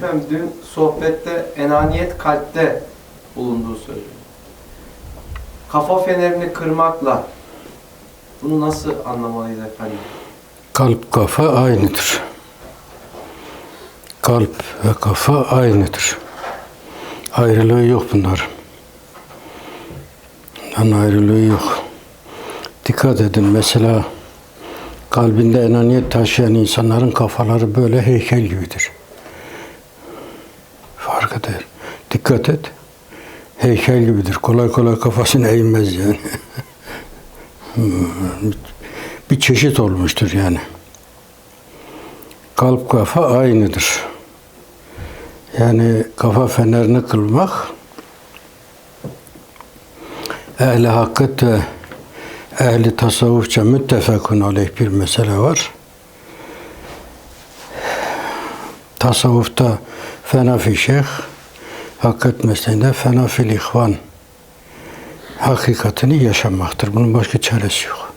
Efendim dün sohbette enaniyet kalpte bulunduğu söyleniyor. Kafa fenerini kırmakla bunu nasıl anlamalıyız efendim? Kalp kafa aynıdır. Kalp ve kafa aynıdır. Ayrılığı yok bunların. Bunların ayrılığı yok. Dikkat edin mesela kalbinde enaniyet taşıyan insanların kafaları böyle heykel gibidir. Fark eder. Dikkat et. Heykel gibidir. Kolay kolay kafasını eğmez yani. bir çeşit olmuştur yani. Kalp kafa aynıdır. Yani kafa fenerini kılmak ehli hakikat ve ehli tasavvufça müttefekun aleyh bir mesele var. Tasavvufta fena fi şeyh, hakikat mesleğinde fena fil ihvan hakikatini yaşamaktır. Bunun başka çaresi yok.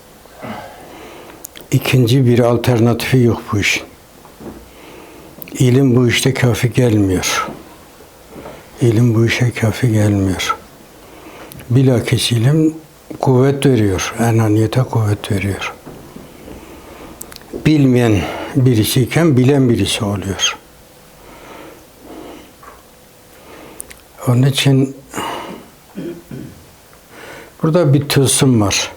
İkinci bir alternatifi yok bu işin. İlim bu işte kafi gelmiyor. İlim bu işe kafi gelmiyor. Bilakis ilim kuvvet veriyor. Enaniyete kuvvet veriyor. Bilmeyen birisiyken bilen birisi oluyor. Onun için burada bir tılsım var.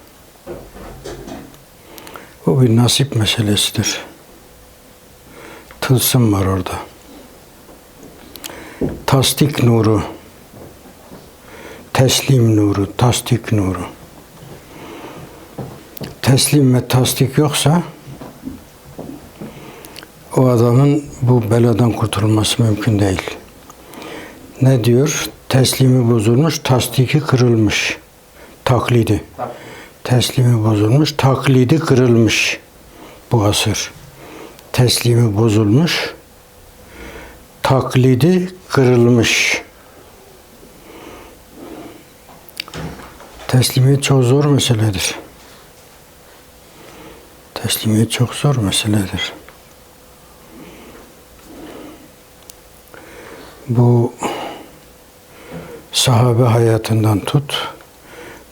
Bu bir nasip meselesidir. Tılsım var orada. Tasdik nuru, teslim nuru, tasdik nuru. Teslim ve tasdik yoksa o adamın bu beladan kurtulması mümkün değil. Ne diyor? Teslimi bozulmuş, tasdiki kırılmış. Taklidi. Teslimi bozulmuş, taklidi kırılmış bu asır. Teslimi bozulmuş, taklidi kırılmış. Teslimiyet çok zor meseledir. Teslimiyet çok zor meseledir. Bu sahabe hayatından tut,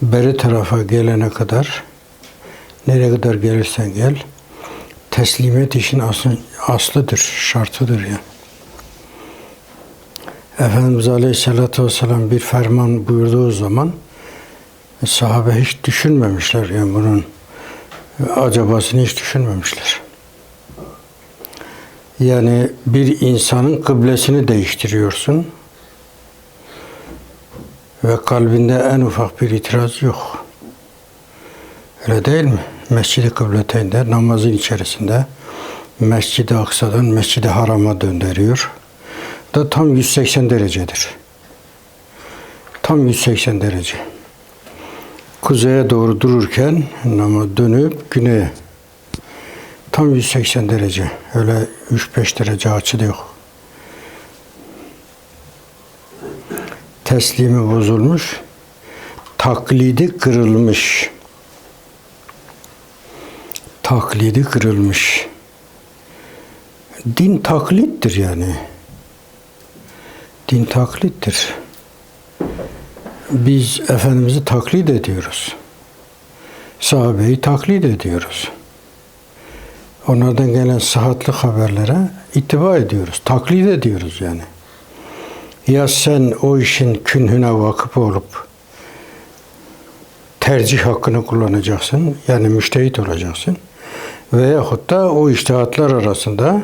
beri tarafa gelene kadar, nereye kadar gelirsen gel, teslimiyet işin aslı, aslıdır, şartıdır yani. Efendimiz Aleyhisselatü Vesselam bir ferman buyurduğu zaman sahabe hiç düşünmemişler yani bunun acabasını hiç düşünmemişler. Yani bir insanın kıblesini değiştiriyorsun ve kalbinde en ufak bir itiraz yok. Öyle değil mi? Mescid-i Kıbleteyn'de namazın içerisinde Mescid-i Aksa'dan Mescid-i Haram'a döndürüyor. Da tam 180 derecedir. Tam 180 derece. Kuzeye doğru dururken ama dönüp güneye tam 180 derece. Öyle 3-5 derece açı da yok. Teslimi bozulmuş, taklidi kırılmış. Taklidi kırılmış. Din taklittir yani. Din taklittir. Biz Efendimiz'i taklit ediyoruz. Sahabeyi taklit ediyoruz. Onlardan gelen sıhhatli haberlere ittiba ediyoruz. Taklit ediyoruz yani. Ya sen o işin künhüne vakıf olup tercih hakkını kullanacaksın. Yani müştehit olacaksın. Veyahut da o iştihatlar arasında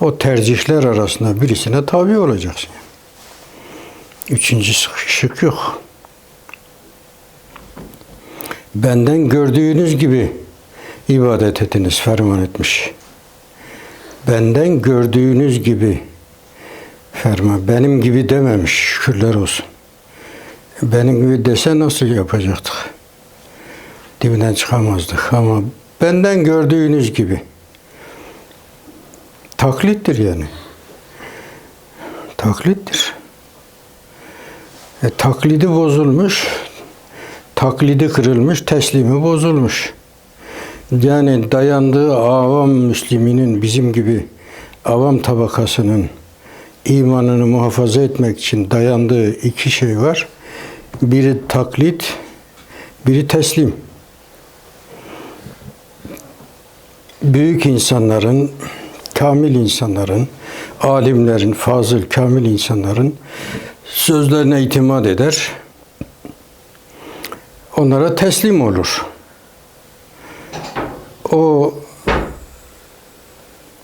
o tercihler arasında birisine tabi olacaksın. Üçüncü şık yok. Benden gördüğünüz gibi ibadet ediniz ferman etmiş. Benden gördüğünüz gibi ferman. Benim gibi dememiş. Şükürler olsun. Benim gibi dese nasıl yapacaktık? Dibinden çıkamazdık ama benden gördüğünüz gibi. Taklittir yani. Taklittir. E, taklidi bozulmuş, taklidi kırılmış, teslimi bozulmuş. Yani dayandığı avam Müslüminin bizim gibi avam tabakasının imanını muhafaza etmek için dayandığı iki şey var. Biri taklit, biri teslim. Büyük insanların, kamil insanların, alimlerin, fazıl, kamil insanların sözlerine itimat eder. Onlara teslim olur. O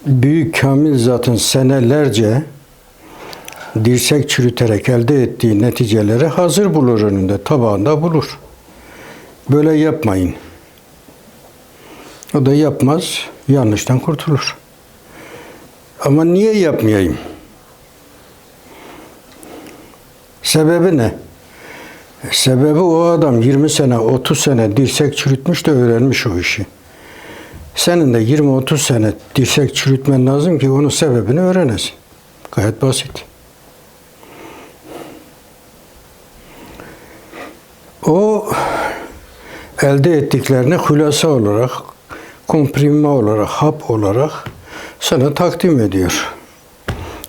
büyük kamil zatın senelerce dirsek çürüterek elde ettiği neticeleri hazır bulur önünde, tabağında bulur. Böyle yapmayın. O da yapmaz, yanlıştan kurtulur. Ama niye yapmayayım? Sebebi ne? Sebebi o adam 20 sene, 30 sene dirsek çürütmüş de öğrenmiş o işi. Senin de 20-30 sene dirsek çürütmen lazım ki onun sebebini öğrenesin. Gayet basit. O elde ettiklerini hulasa olarak, komprime olarak, hap olarak sana takdim ediyor.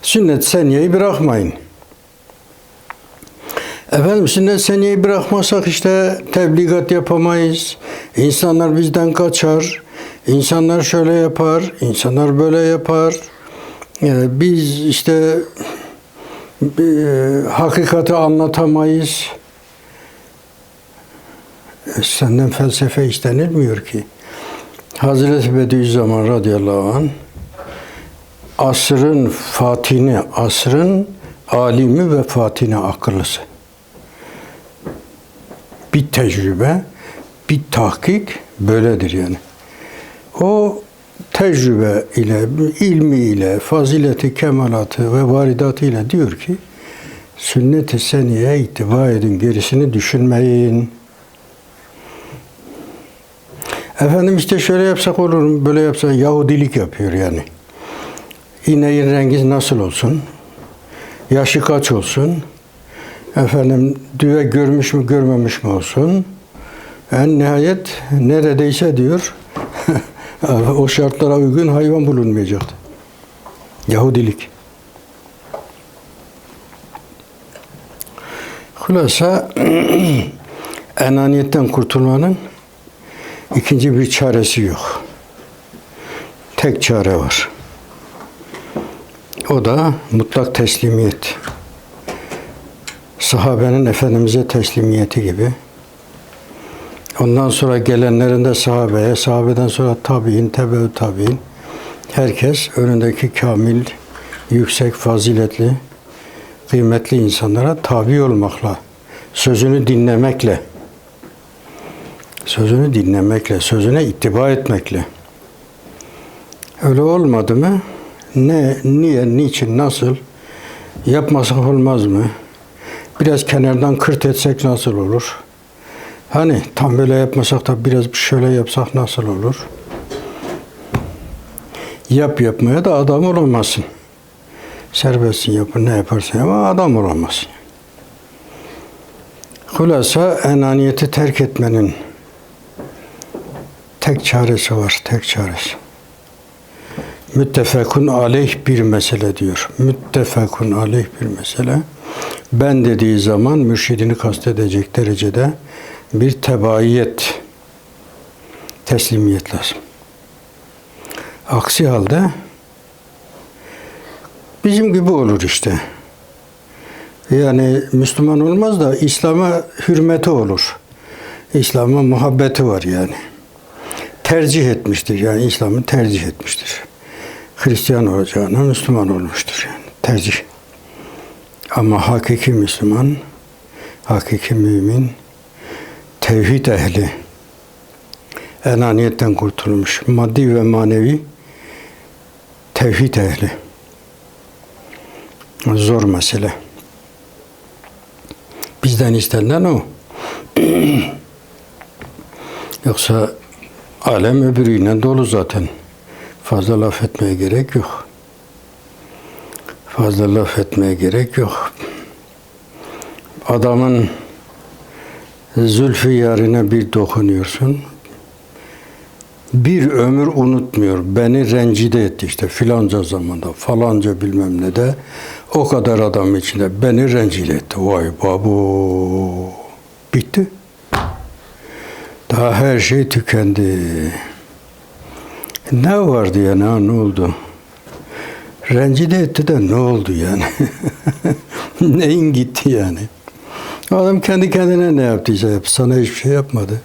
Sünnet seniyeyi bırakmayın. Efendim sünnet seniyeyi bırakmasak işte tebligat yapamayız. İnsanlar bizden kaçar. İnsanlar şöyle yapar, insanlar böyle yapar. Yani biz işte e, hakikati anlatamayız. Senden felsefe istenilmiyor ki. Hazreti Bediüzzaman radıyallahu anh asrın fatini, asrın alimi ve fatini akıllısı. Bir tecrübe, bir tahkik böyledir yani. O tecrübe ile, ilmi ile, fazileti, kemalatı ve varidatı ile diyor ki, sünnet-i seniye ittiba edin, gerisini düşünmeyin. Efendim işte şöyle yapsak olur mu, böyle yapsak Yahudilik yapıyor yani. İneğin rengi nasıl olsun? Yaşı kaç olsun? Efendim düve görmüş mü görmemiş mi olsun? En nihayet neredeyse diyor o şartlara uygun hayvan bulunmayacaktı. Yahudilik. Hulasa enaniyetten kurtulmanın ikinci bir çaresi yok. Tek çare var. O da mutlak teslimiyet. Sahabenin Efendimiz'e teslimiyeti gibi. Ondan sonra gelenlerin de sahabeye, sahabeden sonra tabi'in, tebeü tabi'in. Herkes önündeki kamil, yüksek, faziletli, kıymetli insanlara tabi olmakla, sözünü dinlemekle, sözünü dinlemekle, sözüne ittiba etmekle. Öyle olmadı mı? Ne, niye, niçin, nasıl? Yapmasak olmaz mı? Biraz kenardan kırt etsek nasıl olur? Hani tam böyle yapmasak da biraz bir şöyle yapsak nasıl olur? Yap yapmaya da adam olamazsın. Serbestsin yapın ne yaparsın ama adam olamazsın. Hulasa enaniyeti terk etmenin tek çaresi var, tek çaresi. Müttefekun aleyh bir mesele diyor. Müttefekun aleyh bir mesele. Ben dediği zaman mürşidini kastedecek derecede bir tebaiyet, teslimiyet lazım. Aksi halde bizim gibi olur işte. Yani Müslüman olmaz da İslam'a hürmeti olur. İslam'a muhabbeti var yani. Tercih etmiştir yani İslam'ı tercih etmiştir. Hristiyan olacağına Müslüman olmuştur yani tercih. Ama hakiki Müslüman, hakiki mümin, tevhid ehli, enaniyetten kurtulmuş, maddi ve manevi tevhid ehli. Zor mesele. Bizden istenilen o. Yoksa alem öbürüyle dolu zaten. Fazla laf etmeye gerek yok. Fazla laf etmeye gerek yok. Adamın zülfü yarine bir dokunuyorsun. Bir ömür unutmuyor. Beni rencide etti işte filanca zamanda, falanca bilmem ne de. O kadar adam içinde beni rencide etti. Vay babu. Bitti. Daha her şey tükendi. Ne vardı yani ha, ne oldu? Rencide etti de ne oldu yani? Neyin gitti yani? Adam kendi kendine ne yaptıysa yap. Sana hiçbir şey yapmadı.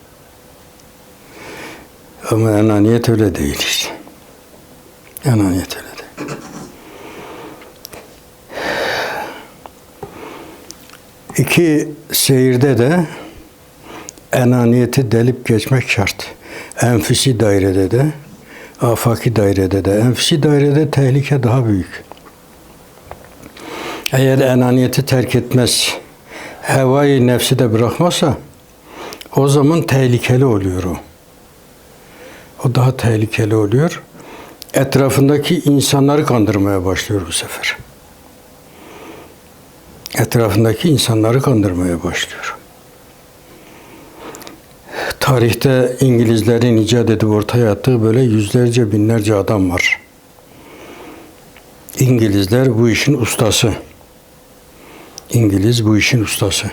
Ama enaniyet öyle değil işte. Enaniyet öyle değil. İki seyirde de enaniyeti delip geçmek şart. Enfüsi dairede de, afaki dairede de. Enfüsi dairede tehlike daha büyük. Eğer enaniyeti terk etmez, hevayı nefsi de bırakmazsa o zaman tehlikeli oluyor o. O daha tehlikeli oluyor. Etrafındaki insanları kandırmaya başlıyor bu sefer. Etrafındaki insanları kandırmaya başlıyor. Tarihte İngilizlerin icat edip ortaya attığı böyle yüzlerce binlerce adam var. İngilizler bu işin ustası. İngiliz bu işin ustası.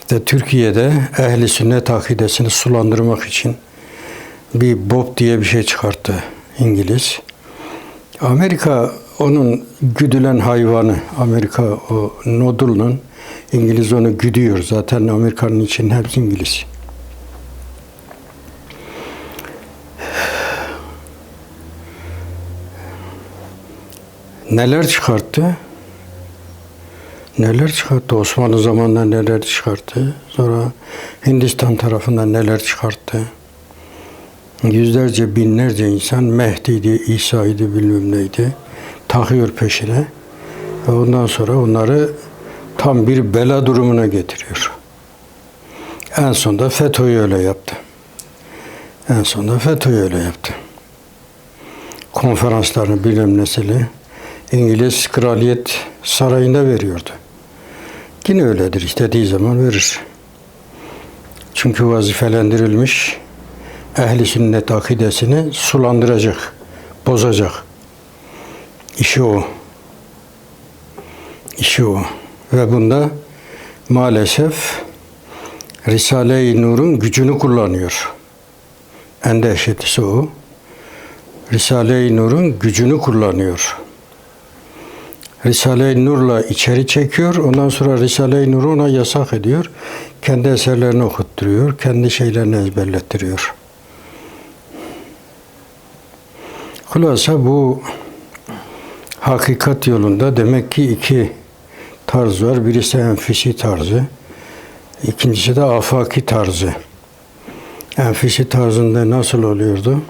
İşte Türkiye'de ehli sünnet akidesini sulandırmak için bir Bob diye bir şey çıkarttı İngiliz. Amerika onun güdülen hayvanı. Amerika o nodulun İngiliz onu güdüyor. Zaten Amerika'nın için hepsi İngiliz. Neler çıkarttı? Neler çıkarttı? Osmanlı zamanında neler çıkarttı? Sonra Hindistan tarafından neler çıkarttı? Yüzlerce, binlerce insan Mehdi'ydi, İsa'ydı, bilmem neydi. Takıyor peşine. Ve ondan sonra onları tam bir bela durumuna getiriyor. En sonunda FETÖ'yü öyle yaptı. En sonunda FETÖ'yü öyle yaptı. Konferanslarını bilmem nesili İngiliz Kraliyet Sarayı'nda veriyordu. Yine öyledir. istediği zaman verir. Çünkü vazifelendirilmiş ehli sünnet akidesini sulandıracak, bozacak. İşi o. İşi o. Ve bunda maalesef Risale-i Nur'un gücünü kullanıyor. En dehşetlisi o. Risale-i Nur'un gücünü kullanıyor. Risale-i Nur'la içeri çekiyor. Ondan sonra Risale-i Nur'u ona yasak ediyor. Kendi eserlerini okutturuyor. Kendi şeylerini ezberlettiriyor. Hulasa bu hakikat yolunda demek ki iki tarz var. Birisi enfisi tarzı. İkincisi de afaki tarzı. Enfisi tarzında nasıl oluyordu?